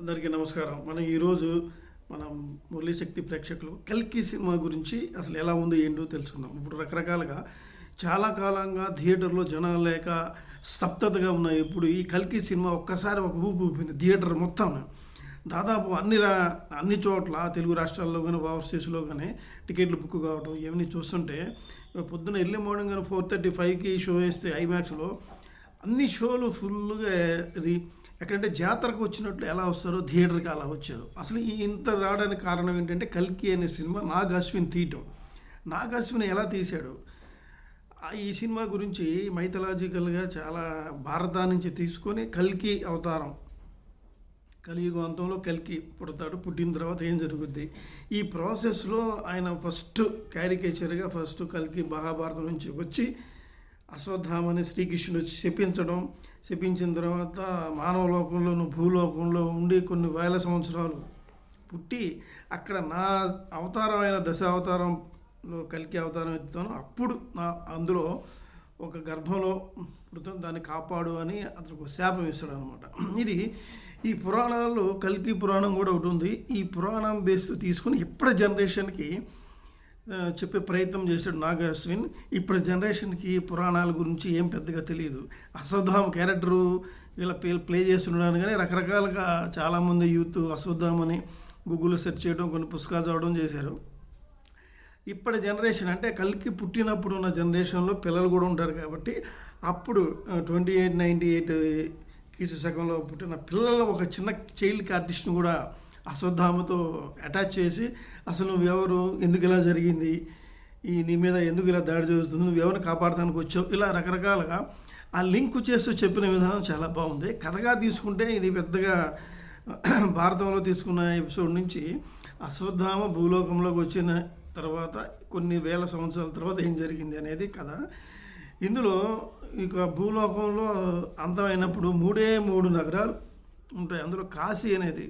అందరికీ నమస్కారం. మనం ఈరోజు మనం మురళీశక్తి ప్రేక్షకులు కల్కి సినిమా గురించి అసలు ఎలా ఉందో ఏంటో తెలుసుకుందాం. ఇప్పుడు రకరకాలుగా చాలా కాలంగా థియేటర్లో జనాలు లేక స్తబ్దతగా ఉన్నాయి. ఇప్పుడు ఈ కల్కి సినిమా ఒక్కసారి ఒక ఊపు ఊపింది. థియేటర్ మొత్తం. దాదాపు అన్ని రా అన్ని చోట్ల తెలుగు రాష్ట్రాల్లో కానీ ఓవర్సీస్లో కానీ టికెట్లు బుక్ కావడం ఇవన్నీ చూస్తుంటే పొద్దున ఎర్లీ మార్నింగ్ కానీ ఫోర్ థర్టీ ఫైవ్కి షో వేస్తే ఐమాక్స్లో అన్ని షోలు ఫుల్గా రీ ఎక్కడంటే జాతరకు వచ్చినట్లు ఎలా వస్తారో థియేటర్కి అలా వచ్చారు. అసలు ఈ ఇంత రావడానికి కారణం ఏంటంటే కల్కి అనే సినిమా నాగ్ అశ్విన్ తీయటం. నాగ్ అశ్విన్ ఎలా తీశాడు? ఈ సినిమా గురించి మైథలాజికల్గా చాలా భారత నుంచి తీసుకొని కల్కి అవతారం. కలియుగ అంతంలో కల్కి పుడతాడు పుట్టిన తర్వాత ఏం జరుగుద్ది? ఈ ప్రాసెస్లో ఆయన ఫస్ట్ క్యారికేచర్గా ఫస్ట్ కల్కి మహాభారతం నుంచి వచ్చి అశ్వత్థామని శ్రీకృష్ణుడు వచ్చి శపించడం శపించిన తర్వాత మానవ లోకంలోను భూలోకంలో ఉండి కొన్ని వేల సంవత్సరాలు పుట్టి అక్కడ నా అవతారం అయిన దశ అవతారంలో కలికి అవతారం ఎత్తుతాను. అప్పుడు నా అందులో ఒక గర్భంలో పుడుతుంది దాన్ని కాపాడు అని అతనికి ఒక శాపం ఇస్తాడు అనమాట ఇది ఈ పురాణాల్లో కల్కి పురాణం కూడా ఒకటి ఉంది. ఈ పురాణం బేస్ తీసుకుని ఇప్పటి జనరేషన్కి చెప్పే ప్రయత్నం చేశాడు నాగ అశ్విన్ ఇప్పుడు జనరేషన్కి పురాణాల గురించి ఏం పెద్దగా తెలియదు. అశ్వత్థామ క్యారెక్టరు ఇలా ప్లే ప్లే చేస్తున్నాడు కానీ రకరకాలుగా చాలామంది యూత్ అశ్వత్థామ అని గూగుల్లో సెర్చ్ చేయడం కొన్ని పుస్తకాలు చదవడం చేశారు. ఇప్పటి జనరేషన్ అంటే కలికి పుట్టినప్పుడు ఉన్న జనరేషన్లో పిల్లలు కూడా ఉంటారు కాబట్టి అప్పుడు ట్వంటీ ఎయిట్ నైంటీ ఎయిట్ కీసు శకంలో పుట్టిన పిల్లలు ఒక చిన్న చైల్డ్ ఆర్టిస్ట్ని కూడా అశ్వత్థామతో అటాచ్ చేసి అసలు నువ్వెవరు? ఎందుకు ఇలా జరిగింది? ఈ నీ మీద ఎందుకు ఇలా దాడి చేస్తుంది నువ్వు ఎవరిని కాపాడటానికి వచ్చావు? ఇలా రకరకాలుగా ఆ లింక్ చేస్తూ చెప్పిన విధానం చాలా బాగుంది. కథగా తీసుకుంటే ఇది పెద్దగా భారతంలో తీసుకున్న ఎపిసోడ్ నుంచి అశ్వత్థామ భూలోకంలోకి వచ్చిన తర్వాత కొన్ని వేల సంవత్సరాల తర్వాత ఏం జరిగింది అనేది కథ. ఇందులో ఇక భూలోకంలో అంతమైనప్పుడు మూడే మూడు నగరాలు ఉంటాయి. అందులో కాశీ అనేది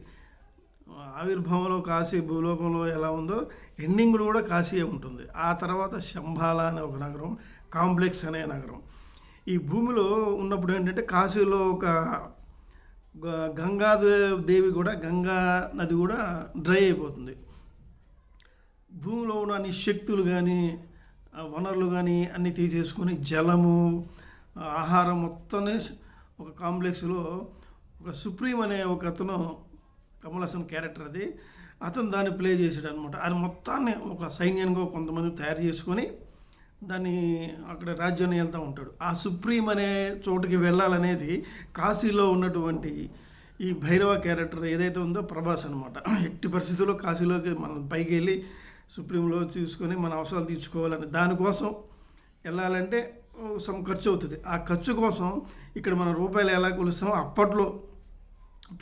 ఆవిర్భావంలో కాశీ భూలోకంలో ఎలా ఉందో ఎండింగ్లో కూడా కాశీయే ఉంటుంది. ఆ తర్వాత శంభాల అనే ఒక నగరం కాంప్లెక్స్ అనే నగరం. ఈ భూమిలో ఉన్నప్పుడు ఏంటంటే కాశీలో ఒక గంగా దేవి కూడా గంగా నది కూడా డ్రై అయిపోతుంది. భూమిలో ఉన్న శక్తులు కానీ వనరులు కానీ అన్నీ తీసేసుకొని జలము ఆహారం మొత్తాన్ని ఒక కాంప్లెక్స్లో ఒక సుప్రీం అనే ఒక అతను కమల్ హాసన్ క్యారెక్టర్ అది. అతను దాన్ని ప్లే చేశాడు అనమాట ఆయన మొత్తాన్ని ఒక సైన్యంగా కొంతమంది తయారు చేసుకొని దాన్ని అక్కడ రాజ్యాన్ని వెళ్తూ ఉంటాడు. ఆ సుప్రీం అనే చోటుకి వెళ్ళాలనేది కాశీలో ఉన్నటువంటి ఈ భైరవ క్యారెక్టర్ ఏదైతే ఉందో ప్రభాస్ అనమాట ఎట్టి పరిస్థితుల్లో కాశీలోకి మనం పైకి వెళ్ళి సుప్రీంలో చూసుకొని మన అవసరాలు తీర్చుకోవాలని దానికోసం వెళ్ళాలంటే సమ్ ఖర్చు అవుతుంది. ఆ ఖర్చు కోసం ఇక్కడ మన రూపాయలు ఎలా కొలుస్తామో అప్పట్లో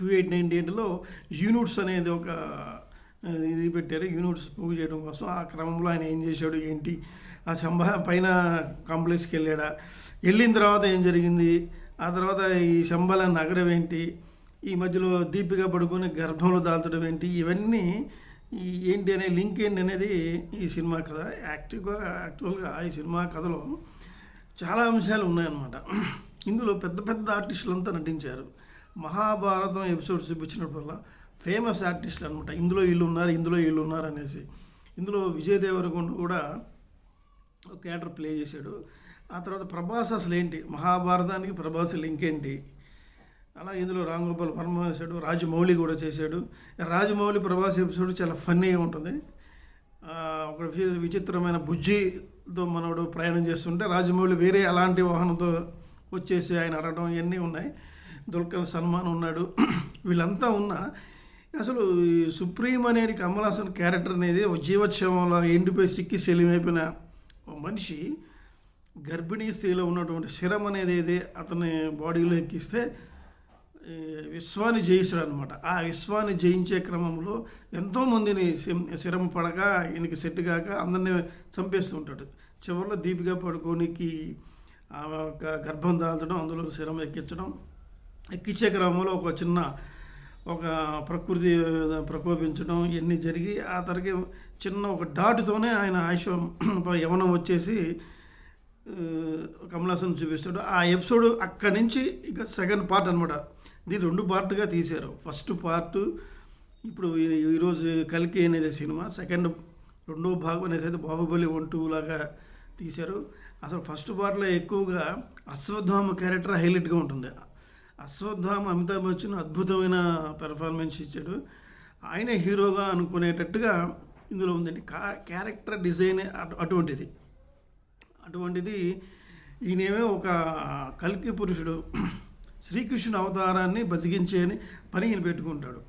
టూ ఎయిట్ నైన్టీ ఎయిట్లో యూనిట్స్ అనేది ఒక ఇది పెట్టారు. యూనిట్స్ పోగు చేయడం కోసం ఆ క్రమంలో ఆయన ఏం చేశాడు ఏంటి? ఆ సంభా పైన కాంప్లెక్స్కి వెళ్ళాడా? వెళ్ళిన తర్వాత ఏం జరిగింది? ఆ తర్వాత ఈ శంబల నగరం ఏంటి? ఈ మధ్యలో దీపిక పడుకొని గర్భంలో దాల్చడం ఏంటి? ఇవన్నీ ఈ ఏంటి అనే లింక్ ఏంటి అనేది ఈ సినిమా కథ. యాక్టివ్గా యాక్చువల్గా ఈ సినిమా కథలో చాలా అంశాలు ఉన్నాయన్నమాట. ఇందులో పెద్ద పెద్ద ఆర్టిస్టులంతా నటించారు. మహాభారతం ఎపిసోడ్స్ చూపించినప్పుడల్లా ఫేమస్ ఆర్టిస్టులు అనమాట ఇందులో వీళ్ళు ఉన్నారు ఇందులో వీళ్ళు ఉన్నారు అనేసి. ఇందులో విజయ్ దేవరకొండ కూడా ఒక క్యారెక్టర్ ప్లే చేశాడు. ఆ తర్వాత ప్రభాస్ అసలు ఏంటి? మహాభారతానికి ప్రభాస్ లింక్ ఏంటి? అలా ఇందులో రామ్ గోపాల్ వర్మ చేశాడు రాజమౌళి కూడా చేశాడు. రాజమౌళి ప్రభాస్ ఎపిసోడ్ చాలా ఫన్నీగా ఉంటుంది. ఒక విచిత్రమైన బుజ్జితో మనోడు ప్రయాణం చేస్తుంటే రాజమౌళి వేరే అలాంటి వాహనంతో వచ్చేసి ఆయన అడగడం ఇవన్నీ ఉన్నాయి. దుల్కర్ సల్మాన్ ఉన్నాడు. వీళ్ళంతా ఉన్నా అసలు సుప్రీం అనేది కమల్ హాసన్ క్యారెక్టర్ అనేది ఒక జీవోత్సవంలో ఎండిపోయి సిక్కి సెలిమైపోయిన ఓ మనిషి గర్భిణీ స్త్రీలో ఉన్నటువంటి శిరం అనేది ఏది అతని బాడీలో ఎక్కిస్తే విశ్వాన్ని జయిస్తాడు అనమాట ఆ విశ్వాన్ని జయించే క్రమంలో ఎంతోమందిని శిరం పడక ఈయనకి సెట్ కాక అందరినీ చంపేస్తుంటాడు చివరిలో దీపిక పడుకోనికి ఆ గర్భం దాల్చడం అందులో శిరం ఎక్కించడం ఎక్కించే క్రమంలో ఒక చిన్న ఒక ప్రకృతి ప్రకోపించడం ఇవన్నీ జరిగి ఆ తరగే చిన్న ఒక డాటుతోనే ఆయన ఆయుష యవనం వచ్చేసి కమలాసన్ చూపిస్తాడు. ఆ ఎపిసోడ్ అక్కడి నుంచి ఇక సెకండ్ పార్ట్ అనమాట దీన్ని రెండు పార్ట్గా తీశారు. ఫస్ట్ పార్ట్ ఇప్పుడు ఈరోజు కలికి అనేది సినిమా. సెకండ్ రెండో భాగం అనేసి అయితే బాహుబలి వన్ టూ లాగా తీశారు. అసలు ఫస్ట్ పార్ట్లో ఎక్కువగా అశ్వత్థామ క్యారెక్టర్ హైలైట్గా ఉంటుంది. అశ్వత్థామ అమితాబ్ బచ్చన్ అద్భుతమైన పెర్ఫార్మెన్స్ ఇచ్చాడు. ఆయన హీరోగా అనుకునేటట్టుగా ఇందులో ఉందండి. కా క్యారెక్టర్ డిజైన్ అటు- అటువంటిది. అటువంటిది ఈయనేమో ఒక కల్కి పురుషుడు. శ్రీకృష్ణుడు అవతారాన్ని బతికించే పని ఈయన పెట్టుకుంటాడు.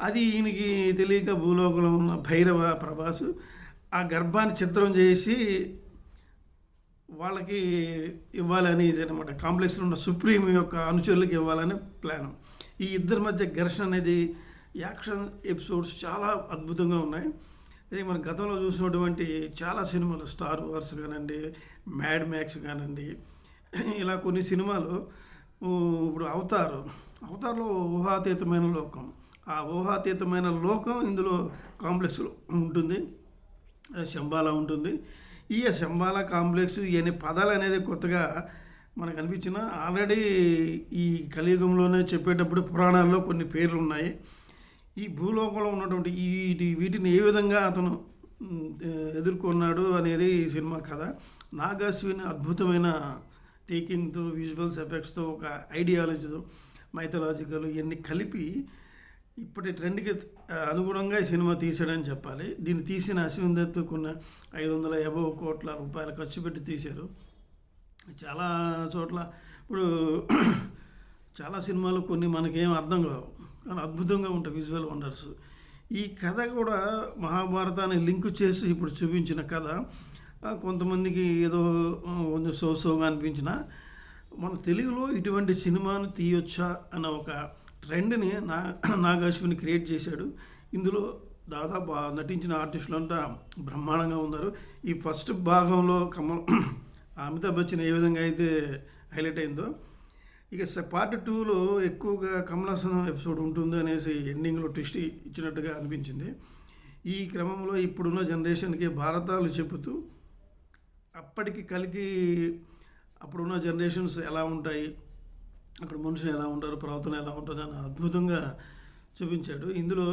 అది ఈయనకి తెలియక భూలోకంలో ఉన్న భైరవ ప్రభాసు ఆ గర్భాన్ని చిత్రం చేసి వాళ్ళకి ఇవ్వాలని అనమాట కాంప్లెక్స్లో ఉన్న సుప్రీం యొక్క అనుచరులకు ఇవ్వాలని ప్లాన్. ఈ ఇద్దరి మధ్య ఘర్షణ అనేది యాక్షన్ ఎపిసోడ్స్ చాలా అద్భుతంగా ఉన్నాయి. అదే మన గతంలో చూసినటువంటి చాలా సినిమాలు స్టార్ వార్స్ కానివ్వండి మ్యాడ్ మ్యాక్స్ కానివ్వండి ఇలా కొన్ని సినిమాలు ఇప్పుడు అవతారు అవతార్లో ఊహాతీతమైన లోకం. ఆ ఊహాతీతమైన లోకం ఇందులో కాంప్లెక్స్లో ఉంటుంది. శంబాలా ఉంటుంది. ఈ శంబాల కాంప్లెక్స్ ఇవన్నీ పదాలు అనేది కొత్తగా మనకు అనిపించిన ఆల్రెడీ ఈ కలియుగంలోనే చెప్పేటప్పుడు పురాణాల్లో కొన్ని పేర్లు ఉన్నాయి. ఈ భూలోకంలో ఉన్నటువంటి ఈ వీటి- వీటిని ఏ విధంగా అతను ఎదుర్కొన్నాడు అనేది ఈ సినిమా కథ. నాగాశ్విని అద్భుతమైన టేకింగ్తో విజువల్స్ ఎఫెక్ట్స్తో ఒక ఐడియాలజీతో మైథలాజికల్ ఇవన్నీ కలిపి ఇప్పటి ట్రెండ్కి అనుగుణంగా ఈ సినిమా తీసాడని చెప్పాలి. దీన్ని తీసిన అశ్విన్ దత్ కొన్న ఐదు వందల యాభై కోట్ల రూపాయలు ఖర్చు పెట్టి తీశారు. చాలా చోట్ల ఇప్పుడు చాలా సినిమాలు కొన్ని మనకేం అర్థం కావు. కానీ అద్భుతంగా ఉంటాయి విజువల్ వండర్స్. ఈ కథ కూడా మహాభారతాన్ని లింక్ చేసి ఇప్పుడు చూపించిన కథ. కొంతమందికి ఏదో కొంచెం సోసోగా అనిపించిన మన తెలుగులో ఇటువంటి సినిమాను తీయొచ్చా అన్న ఒక ట్రెండ్ని నా నాగాశ్విని క్రియేట్ చేశాడు. ఇందులో దాదాపు నటించిన ఆర్టిస్టులు అంతా బ్రహ్మాండంగా ఉన్నారు. ఈ ఫస్ట్ భాగంలో కమల్ అమితాబ్ బచ్చన్ ఏ విధంగా అయితే హైలైట్ అయిందో ఇక పార్ట్ టూలో ఎక్కువగా కమలాసన్ ఎపిసోడ్ ఉంటుంది అనేసి ఎండింగ్లో ట్విస్ట్ ఇచ్చినట్టుగా అనిపించింది. ఈ క్రమంలో ఇప్పుడున్న జనరేషన్కి భారతాలు చెబుతూ అప్పటికి కలిగి అప్పుడున్న జనరేషన్స్ ఎలా ఉంటాయి అక్కడ మనుషులు ఎలా ఉంటారు ప్రవర్తన ఎలా ఉంటుంది అని అద్భుతంగా చూపించాడు. ఇందులో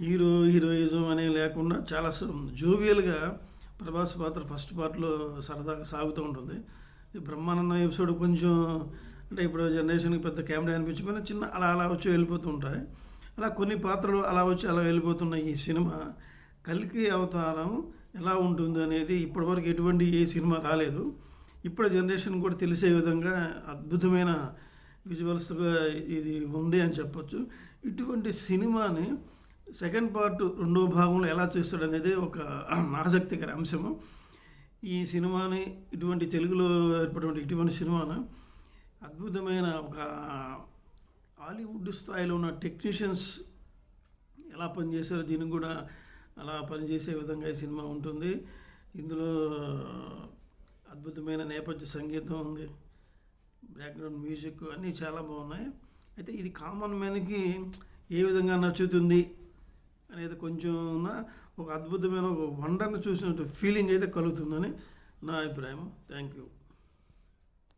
హీరో హీరోయిజం అనే లేకుండా చాలా జోవియల్గా ప్రభాస్ పాత్ర ఫస్ట్ పార్ట్లో సరదాగా సాగుతూ ఉంటుంది. ఈ బ్రహ్మానందం ఎపిసోడ్ కొంచెం అంటే ఇప్పుడు జనరేషన్కి పెద్ద కెమెరా అనిపించకపోయినా చిన్న అలా అలా వచ్చి వెళ్ళిపోతూ ఉంటాయి. అలా కొన్ని పాత్రలు అలా వచ్చి అలా వెళ్ళిపోతున్న ఈ సినిమా కలికి అవతారం ఎలా ఉంటుంది అనేది ఇప్పటివరకు ఎటువంటి ఏ సినిమా రాలేదు. ఇప్పుడు జనరేషన్ కూడా తెలిసే విధంగా అద్భుతమైన విజువల్స్గా ఇది ఉంది అని చెప్పొచ్చు. ఇటువంటి సినిమాని సెకండ్ పార్ట్ రెండో భాగంలో ఎలా చేస్తాడు అనేది ఒక ఆసక్తికర అంశము. ఈ సినిమాని ఇటువంటి తెలుగులో ఏర్పడినటువంటి ఇటువంటి సినిమాను అద్భుతమైన ఒక హాలీవుడ్ స్థాయిలో ఉన్న టెక్నీషియన్స్ ఎలా పనిచేశారో దీనికి కూడా అలా పనిచేసే విధంగా ఈ సినిమా ఉంటుంది. ఇందులో అద్భుతమైన నేపథ్య సంగీతం ఉంది. బ్యాక్గ్రౌండ్ మ్యూజిక్ అన్నీ చాలా బాగున్నాయి. అయితే ఇది కామన్ మ్యాన్కి ఏ విధంగా నచ్చుతుంది అనేది కొంచెం ఒక అద్భుతమైన ఒక వండర్ని చూసినట్టు ఫీలింగ్ అయితే కలుగుతుందని నా అభిప్రాయం. Thank you